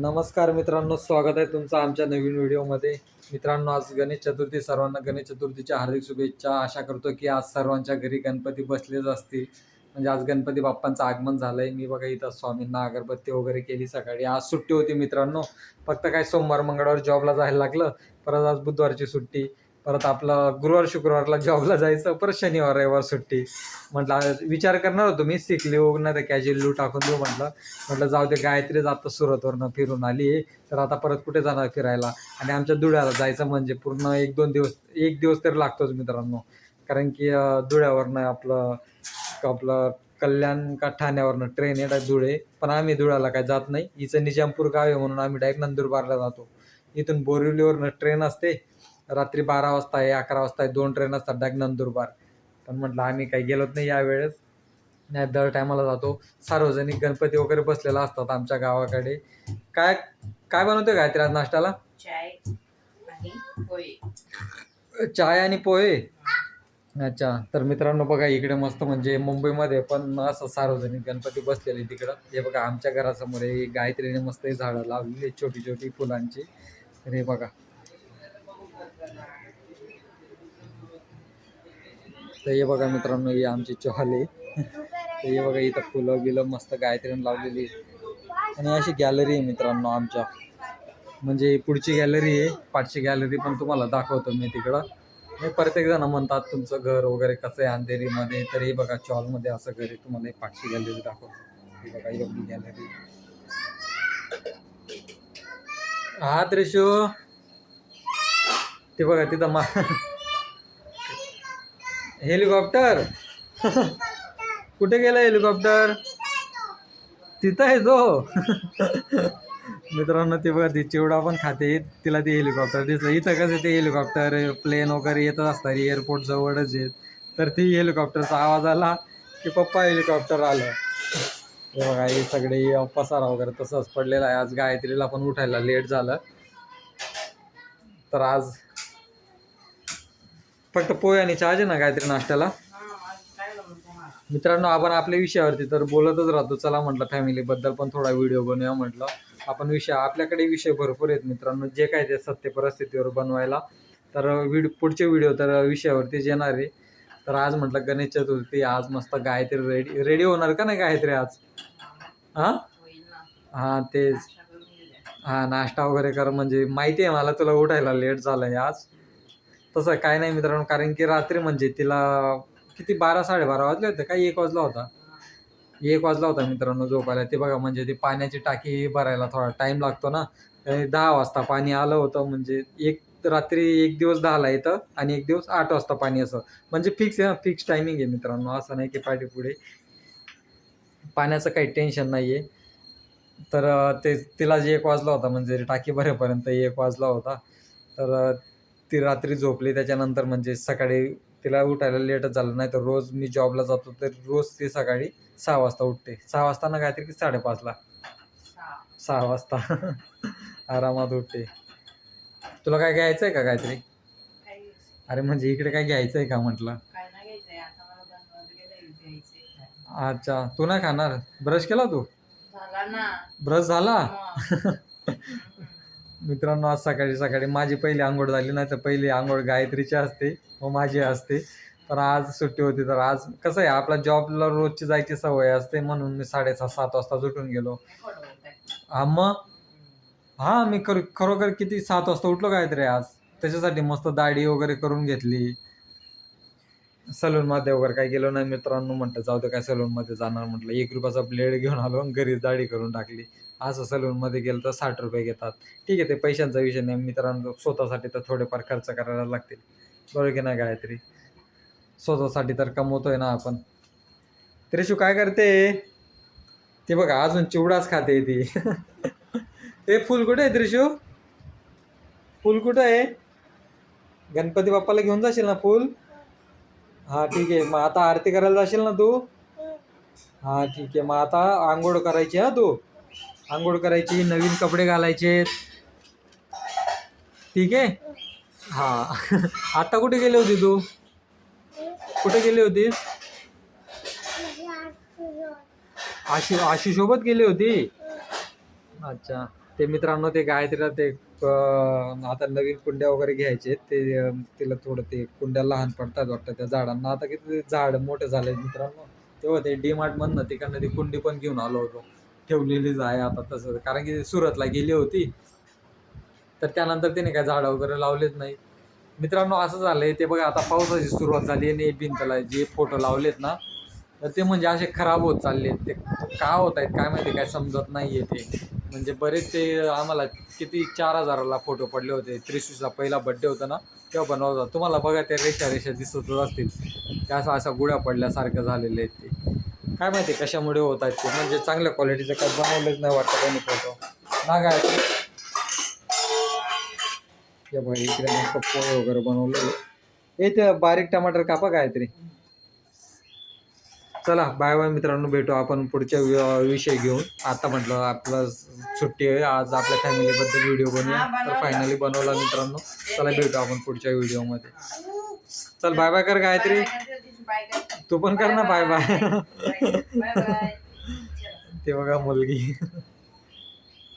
नमस्कार मित्रांनो स्वागत आहे तुमचं आमच्या नवीन व्हिडिओमध्ये. मित्रांनो आज गणेश चतुर्थी सर्वांना गणेश चतुर्थीच्या हार्दिक शुभेच्छा. आशा करतो की आज सर्वांच्या घरी गणपती बसलेच असतील. म्हणजे आज गणपती बाप्पांचं आगमन झालं आहे मी बघा इथं स्वामींना अगरबत्ती वगैरे केली सकाळी. आज सुट्टी होती मित्रांनो. फक्त काय सोमवार मंगळवार जॉबला जायला लागलं. परत आज बुधवारची सुट्टी. परत आपलं गुरुवार शुक्रवारला जॉबला जायचं परत शनिवार रविवार सुट्टी. म्हटलं विचार करणार होतो मी सिक लिव्ह नाही तर कॅज्युअल लिव्ह टाकून देऊ म्हटलं. म्हटलं जाऊ दे गायत्री आता सुरतवरनं फिरून आली तर आता परत कुठे जाणार फिरायला? आणि आमच्या धुळ्याला जायचं म्हणजे पूर्ण एक दोन दिवस एक दिवस तरी लागतोच मित्रांनो. कारण की धुळ्यावरनं आपलं आपलं कल्याण का ठाण्यावरनं ट्रेन आहे धुळे. पण आम्ही धुळ्याला काय जात नाही. हिचं निजामपूर गाव आहे म्हणून आम्ही डायरेक्ट नंदुरबारला जातो. इथून बोरिवलीवरनं ट्रेन असते. रात्री बारा वाजता आहे अकरा वाजता आहे दोन ट्रेन असतात डायरेक्ट नंदुरबार. पण म्हटलं आम्ही काही गेलोच नाही यावेळेस. नाही दर टायमाला जातो. सार्वजनिक गणपती वगैरे बसलेला असतात आमच्या गावाकडे. काय काय बनवतोय गायत्री आज नाश्त्याला? चाय आणि पोहे. चाय आणि पोहे? अच्छा तर मित्रांनो बघा इकडे मस्त म्हणजे मुंबईमध्ये पण असं सार्वजनिक गणपती बसलेले तिकडं. हे बघा आमच्या घरासमोर हे गायत्रीने मस्त हे झाडं लावलेली छोटी छोटी फुलांची. तर हे बघा. तर हे बघा मित्रांनो ही आमची चॉल आहे. तर हे बघा इथं फुलं बिलं मस्त गायत्रीने लावलेली आणि अशी गॅलरी आहे मित्रांनो आमच्या. म्हणजे पुढची गॅलरी आहे पाठची गॅलरी पण तुम्हाला दाखवतो मी तिकडं. हे प्रत्येक जण म्हणतात तुमचं घर वगैरे कसं आहे अंधेरीमध्ये? तर हे बघा चॉलमध्ये असं घर आहे तुम्हाला एक पाठची गॅलरी दाखवतो. हे बघा एवढी गॅलरी हा त्रिशू. ते बघा तिथं मा हेलिकॉप्टर? कुठे गेला हेलिकॉप्टर? तिथं आहे तो. मित्रांनो ते बघा ती चिवडा पण खाते. तिला ते हेलिकॉप्टर दिसलं. इथं कसं ते हेलिकॉप्टर प्लेन वगैरे येतच असतात एअरपोर्ट जवळच येत तर ती हेलिकॉप्टरचा आवाज आला की पप्पा हेलिकॉप्टर आलं. हे बघा हे सगळे पसारा वगैरे तसंच पडलेला आहे. आज गायत्रीला पण उठायला लेट झालं. तर आज फक्त पोहे आणि चहाचे ना काहीतरी नाश्त्याला? मित्रांनो आपण आपल्या विषयावरती तर बोलतच राहतो. चला म्हटलं फॅमिलीबद्दल पण थोडा व्हिडिओ बनवूया म्हटलं. आपण विषय आपल्याकडे विषय भरपूर आहेत मित्रांनो. जे काय ते सत्य परिस्थितीवर बनवायला. तर व्हिडिओ पुढचे व्हिडिओ तर विषयावरतीच येणार आहे. तर आज म्हटलं गणेश चतुर्थी आज मस्त गायत्री रेडी रेडी होणार का नाही गायत्री आज? हां? हां तेच. हां नाश्ता वगैरे कर म्हणजे माहिती आहे मला तुला उठायला लेट झालंय आज. तसं काय नाही मित्रांनो कारण की रात्री म्हणजे तिला किती बारा साडेबारा वाजले होते काय एक वाजला होता. एक वाजला होता मित्रांनो झोपायला. ते बघा म्हणजे ती पाण्याची टाकी भरायला थोडा टाईम लागतो ना. दहा वाजता पाणी आलं होतं म्हणजे एक रात्री एक दिवस दहाला येतं आणि एक दिवस आठ वाजता पाणी असं. म्हणजे फिक्स आहे फिक्स टायमिंग आहे मित्रांनो. असं नाही की पाठी पुढे. पाण्याचं काही टेन्शन नाही आहे तर ते तिला जे एक वाजला होता म्हणजे टाकी भरेपर्यंत एक वाजला होता. तर ती रात्री झोपली त्याच्यानंतर म्हणजे सकाळी तिला उठायला लेटच झालं नाही तर रोज मी जॉबला जातो तर रोज ती सकाळी सहा वाजता उठते. सहा वाजता ना काहीतरी की साडेपाचला. सहा वाजता. आरामात उठते. तुला काय घ्यायचं आहे का काहीतरी? अरे म्हणजे इकडे काय घ्यायचं आहे का म्हटलं? अच्छा. तू नाही खाणार? ब्रश केला तू? ब्रश झाला. मित्रांनो आज सकाळी सकाळी माझी पहिली आंघोळ झाली नाही तर पहिली आंघोळ गायत्रीची असते व माझी असते. तर आज सुट्टी होती तर आज कसं आहे आपला जॉबला रोजची जायची सवय असते म्हणून मी साडेसहा सात वाजता उठून गेलो. हा मग? हा मी खर खरोखर किती सात वाजता उठलो गायत्री आज? त्याच्यासाठी मस्त दाढी वगैरे करून घेतली. सलूनमध्ये वगैरे काय गेलो नाही मित्रांनो म्हटलं जाऊ दे काय सलूनमध्ये जाणार म्हटलं. एक रुपयाचा ब्लेड घेऊन आलो आणि दाढी करून टाकली. असं सलूनमध्ये गेलं तर साठ रुपये घेतात. ठीक आहे ते पैशांचा विषय नाही. मित्रांनो स्वतःसाठी तर थोडेफार खर्च करायला लागतील. बरोबर की नाही गायत्री? स्वतःसाठी तर कमवतोय ना आपण. त्रिशू काय करते? ते बघा अजून चिवडाच खाते ती. ते फुल कुठे आहे त्रिशू? फुल कुठं आहे? गणपती बाप्पाला घेऊन जाशील ना फुल? हा ठीक आहे. मग आता आरती करायला जाशील ना तू? हा ठीक आहे. मग आता आंघोळ करायची हा तू? आंघोळ करायची नवीन कपडे घालायचे. ठीक आहे? हा. आता कुठे गेली होती तू? कुठे गेली होती? आशी आशी सोबत गेली होती? अच्छा. ते मित्रांनो ते गायत्रीला ते आता नवीन कुंड्या वगैरे घ्यायचे ते तिला थोडं ते कुंड्या लहान पडतात वाटतं त्या झाडांना. आता किती झाड मोठे झाले मित्रांनो. तेव्हा ते डी मार्ट तिकडनं ती कुंडी पण घेऊन आलो होतो. ठेवलेलीच आहे आता तसं. कारण की सुरतला गेली होती. तर त्यानंतर तिने काय झाडं वगैरे लावलेच नाही. मित्रांनो असं झालंय ते बघा आता पावसाची सुरुवात झाली आणि भिंतला जे फोटो लावलेत ना तर ते म्हणजे असे खराब होत चालले ते का होत आहेत काय माहिती काय समजत नाहीये ते. म्हणजे बरेच ते आम्हाला किती चार हजाराला फोटो पडले होते. त्रिशूचा पहिला बड्डे होता ना तेव्हा बनवला होता तुम्हाला बघा त्या रेषा रेषा दिसतच असतील. त्या असं अशा गुड्या पडल्यासारखं झालेले आहेत ते. काय माहिती कशामुळे होत आहेत ते. म्हणजे चांगल्या क्वालिटीचं काय बनवलंच नाही वाटतं त्यांनी फोटो ना काय हे बघा इकडे मस्त पोहे वगैरे बनवलेले. हे ते बारीक टमाटर कापा काहीतरी. चला बाय बाय मित्रांनो भेटू आपण पुढच्या विषय घेऊन. आता म्हटलं आपलं सुट्टी आहे आज आपल्या फॅमिलीबद्दल व्हिडिओ बनवूया. तर फायनली बनवला मित्रांनो. चला भेटू आपण पुढच्या व्हिडिओमध्ये चल बाय बाय कर गायत्री. तू पण कर ना बाय बाय बाय बाय ते बघा मुलगी.